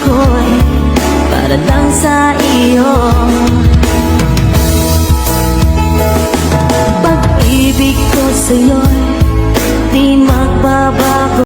ako'y para lang sa iyo. Pag-ibig ko sa'yo'y